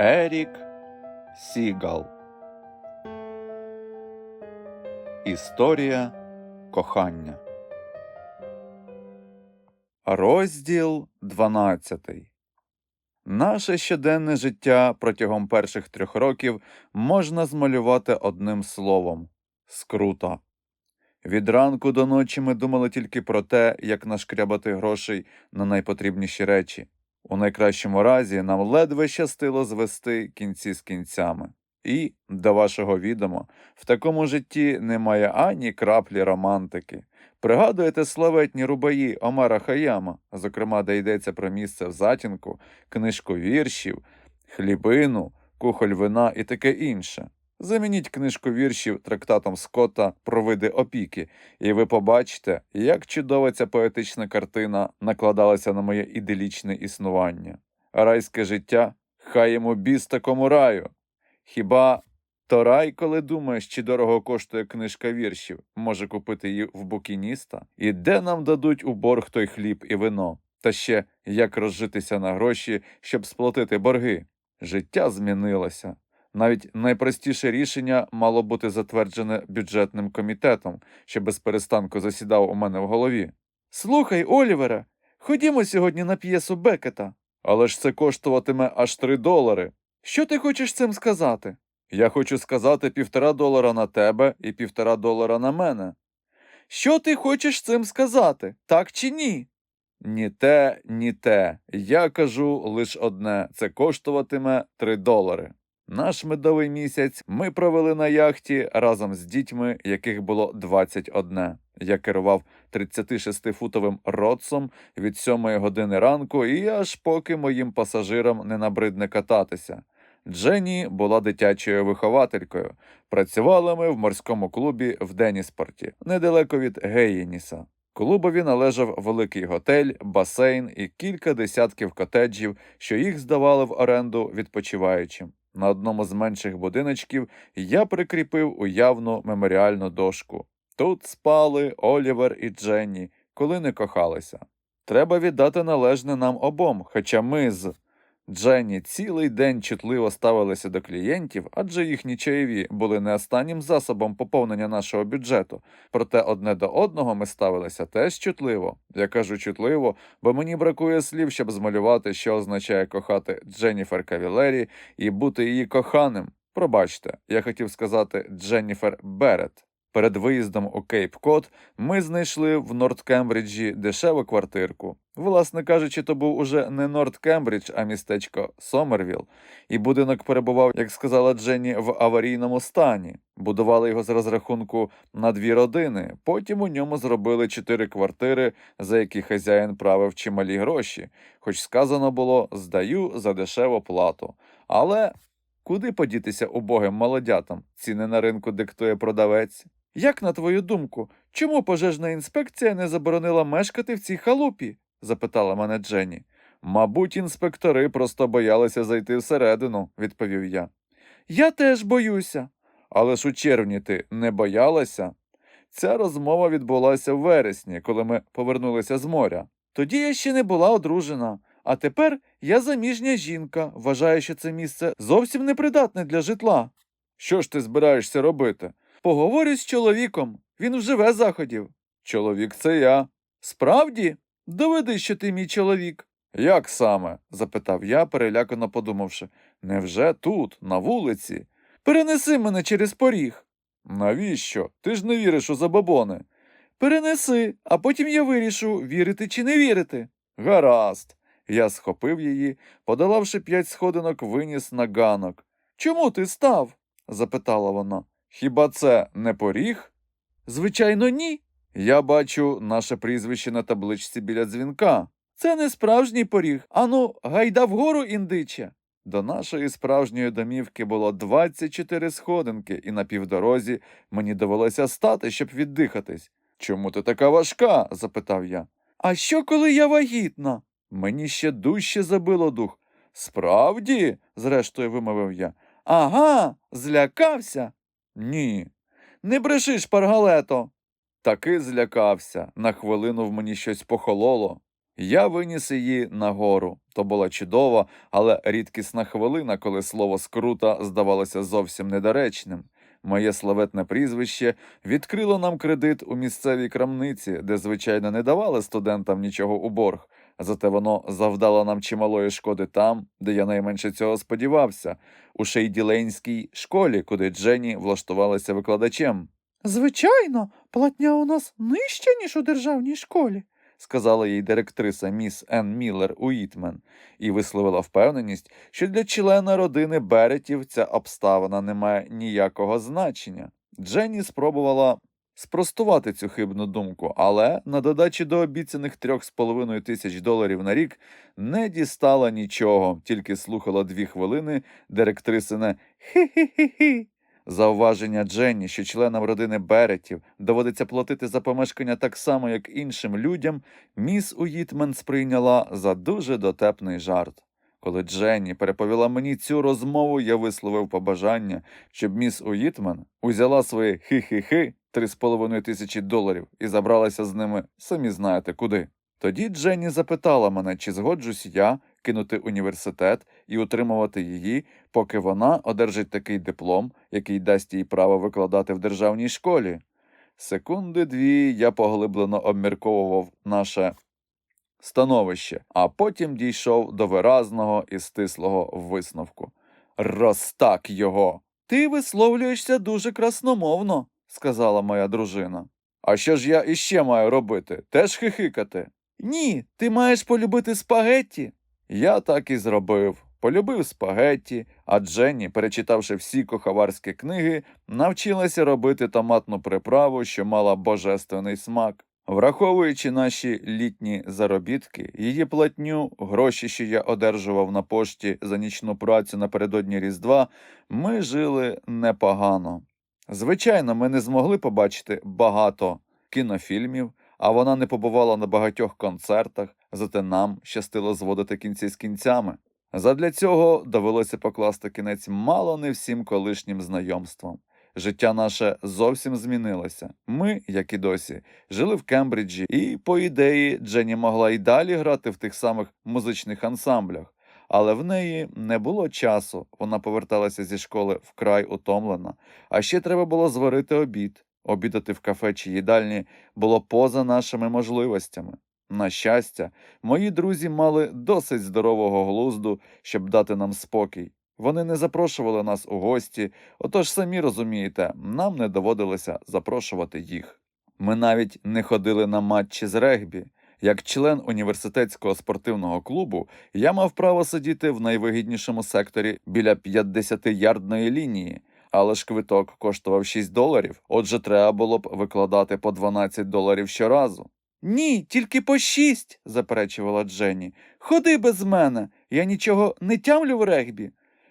Ерік Сігал Історія кохання. Розділ 12 Наше щоденне життя протягом перших трьох років можна змалювати одним словом скрута. Від ранку до ночі ми думали тільки про те, як нашкрябати грошей на найпотрібніші речі. У найкращому разі нам ледве щастило звести кінці з кінцями. І, до вашого відома, в такому житті немає ані краплі романтики. Пригадуєте славетні рубаї Омара Хаяма, зокрема, де йдеться про місце в затінку, книжку віршів, хлібину, кухоль вина і таке інше. Замініть книжку віршів трактатом Скотта про види опіки, і ви побачите, як чудова ця поетична картина накладалася на моє іделічне існування. Райське життя, хай йому біс такому раю. Хіба то рай, коли думаєш, чи дорого коштує книжка віршів, може купити її в букініста? І де нам дадуть у борг той хліб і вино? Та ще як розжитися на гроші, щоб сплатити борги? Життя змінилося. Навіть найпростіше рішення мало бути затверджене бюджетним комітетом, що без перестанку засідав у мене в голові. Слухай, Олівере, ходімо сьогодні на п'єсу Бекета. Але ж це коштуватиме аж три долари. Що ти хочеш цим сказати? Я хочу сказати півтора долара на тебе і півтора долара на мене. Що ти хочеш цим сказати, так чи ні? Ні те, ні те. Я кажу лише одне це коштуватиме три долари. Наш медовий місяць ми провели на яхті разом з дітьми, яких було 21. Я керував 36-футовим ротсом від 7 години ранку і аж поки моїм пасажирам не набридне кататися. Дженні була дитячою вихователькою. Працювали ми в морському клубі в Деніспорті, недалеко від Геєніса. Клубові належав великий готель, басейн і кілька десятків котеджів, що їх здавали в оренду відпочиваючим. На одному з менших будиночків я прикріпив уявну меморіальну дошку. Тут спали Олівер і Дженні, коли не кохалися. Треба віддати належне нам обом, хоча ми з Дженні цілий день чутливо ставилися до клієнтів, адже їхні чаєві були не останнім засобом поповнення нашого бюджету. Проте одне до одного ми ставилися теж чутливо. Я кажу чутливо, бо мені бракує слів, щоб змалювати, що означає кохати Дженніфер Кавілері і бути її коханим. Пробачте, я хотів сказати Дженніфер Берет. Перед виїздом у Кейп Кот ми знайшли в Норт Кембриджі дешеву квартирку. Власне кажучи, то був уже не Норт Кембридж, а містечко Сомервіл, і будинок перебував, як сказала Дженні, в аварійному стані. Будували його з розрахунку на дві родини. Потім у ньому зробили чотири квартири, за які хазяїн правив чималі гроші, хоч сказано було здаю за дешеву плату. Але куди подітися убогим молодятам? Ціни на ринку диктує продавець. Як на твою думку, чому пожежна інспекція не заборонила мешкати в цій халупі? запитала мене Дженні. Мабуть, інспектори просто боялися зайти всередину, відповів я. Я теж боюся. Але ж у червні ти не боялася? Ця розмова відбулася в вересні, коли ми повернулися з моря. Тоді я ще не була одружена, а тепер я заміжня жінка, вважаю, що це місце зовсім непридатне для житла. Що ж ти збираєшся робити? Поговорю з чоловіком, він вживе заходів. Чоловік це я. Справді? Доведи, що ти мій чоловік. Як саме? запитав я, перелякано подумавши. Невже тут, на вулиці? Перенеси мене через поріг. Навіщо? Ти ж не віриш у забобони. Перенеси, а потім я вирішу, вірити чи не вірити. Гаразд. Я схопив її, подолавши п'ять сходинок, виніс на ганок. Чому ти став? запитала вона. Хіба це не поріг? Звичайно, ні. Я бачу наше прізвище на табличці біля дзвінка. Це не справжній поріг. Ану, гайда вгору, індиче. До нашої справжньої домівки було 24 сходинки, і на півдорозі мені довелося стати, щоб віддихатись. Чому ти така важка? запитав я. А що, коли я вагітна? Мені ще дужче забило дух. Справді, зрештою вимовив я. Ага, злякався. Ні. Не бреши, шпаргалето. Таки злякався. На хвилину в мені щось похололо. Я виніс її нагору. То була чудова, але рідкісна хвилина, коли слово скрута здавалося зовсім недоречним. Моє славетне прізвище відкрило нам кредит у місцевій крамниці, де, звичайно, не давали студентам нічого у борг. Зате воно завдало нам чималої шкоди там, де я найменше цього сподівався, у Шейділенській школі, куди Дженні влаштувалася викладачем. Звичайно, платня у нас нижча, ніж у державній школі. сказала їй директриса міс Енн Міллер Уітмен, і висловила впевненість, що для члена родини Беретів ця обставина не має ніякого значення. Дженні спробувала спростувати цю хибну думку, але на додачі до обіцяних трьох з половиною тисяч доларів на рік не дістала нічого, тільки слухала дві хвилини директрисине «хі-хі-хі-хі». Зауваження Дженні, що членам родини Беретів доводиться платити за помешкання так само, як іншим людям, міс Уїтмен сприйняла за дуже дотепний жарт. Коли Дженні переповіла мені цю розмову, я висловив побажання, щоб міс Уїтмен узяла свої хи-хи-хи три з половиною тисячі доларів і забралася з ними самі знаєте куди. Тоді Дженні запитала мене, чи згоджусь я кинути університет і утримувати її, поки вона одержить такий диплом, який дасть їй право викладати в державній школі. Секунди дві я поглиблено обмірковував наше становище, а потім дійшов до виразного і стислого висновку. Розтак його. Ти висловлюєшся дуже красномовно, сказала моя дружина. А що ж я іще маю робити? Теж хихикати? Ні, ти маєш полюбити спагетті. Я так і зробив. Полюбив спагетті, а Дженні, перечитавши всі куховарські книги, навчилася робити томатну приправу, що мала божественний смак. Враховуючи наші літні заробітки, її платню, гроші, що я одержував на пошті за нічну працю напередодні Різдва, ми жили непогано. Звичайно, ми не змогли побачити багато кінофільмів, а вона не побувала на багатьох концертах, зате нам щастило зводити кінці з кінцями. Задля цього довелося покласти кінець мало не всім колишнім знайомствам. Життя наше зовсім змінилося. Ми, як і досі, жили в Кембриджі, і, по ідеї, Дженні могла й далі грати в тих самих музичних ансамблях. Але в неї не було часу, вона поверталася зі школи вкрай утомлена, а ще треба було зварити обід. Обідати в кафе чи їдальні було поза нашими можливостями. На щастя, мої друзі мали досить здорового глузду, щоб дати нам спокій. Вони не запрошували нас у гості, отож самі розумієте, нам не доводилося запрошувати їх. Ми навіть не ходили на матчі з регбі. Як член університетського спортивного клубу, я мав право сидіти в найвигіднішому секторі біля 50-ярдної лінії, але ж квиток коштував 6 доларів, отже, треба було б викладати по 12 доларів щоразу. Ні, тільки по шість, заперечувала Дженні. Ходи без мене, я нічого не тямлю в регбі.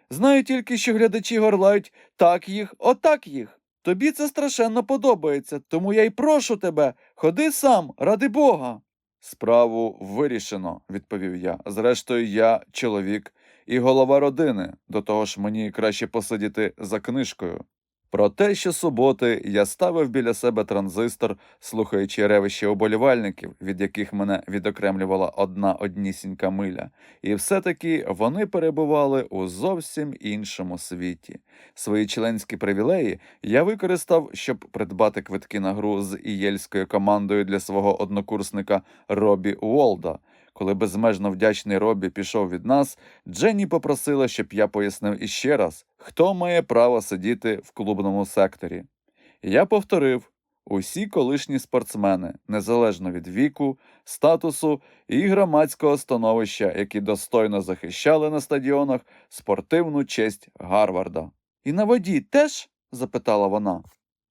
Знаю тільки, що глядачі горлають так їх, отак їх. Тобі це страшенно подобається, тому я й прошу тебе, ходи сам, ради Бога. Справу вирішено, відповів я. Зрештою, я чоловік і голова родини, до того ж мені краще посидіти за книжкою. Про те, що суботи я ставив біля себе транзистор, слухаючи ревище оболівальників, від яких мене відокремлювала одна однісінька миля, і все-таки вони перебували у зовсім іншому світі. Свої членські привілеї я використав, щоб придбати квитки на гру з ієльською командою для свого однокурсника Робі Уолда. Коли безмежно вдячний Робі пішов від нас, Дженні попросила, щоб я пояснив іще раз, хто має право сидіти в клубному секторі. Я повторив усі колишні спортсмени, незалежно від віку, статусу і громадського становища, які достойно захищали на стадіонах спортивну честь Гарварда. І на воді теж? запитала вона.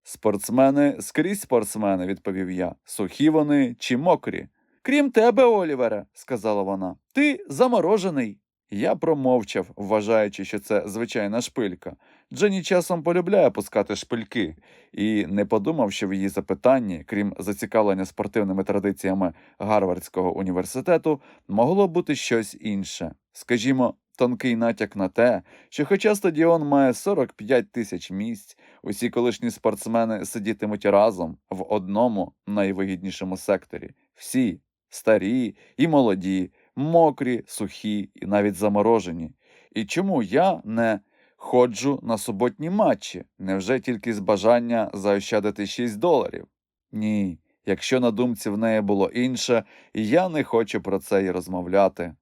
Спортсмени скрізь спортсмени, відповів я. Сухі вони чи мокрі. Крім тебе, Олівере, сказала вона, ти заморожений. Я промовчав, вважаючи, що це звичайна шпилька. Дженні часом полюбляє пускати шпильки, і не подумав, що в її запитанні, крім зацікавлення спортивними традиціями Гарвардського університету, могло бути щось інше. Скажімо, тонкий натяк на те, що хоча стадіон має 45 тисяч місць, усі колишні спортсмени сидітимуть разом в одному найвигіднішому секторі. Всі старі і молоді, мокрі, сухі і навіть заморожені. І чому я не ходжу на суботні матчі? Невже тільки з бажання заощадити 6 доларів? Ні, якщо на думці в неї було інше, я не хочу про це й розмовляти.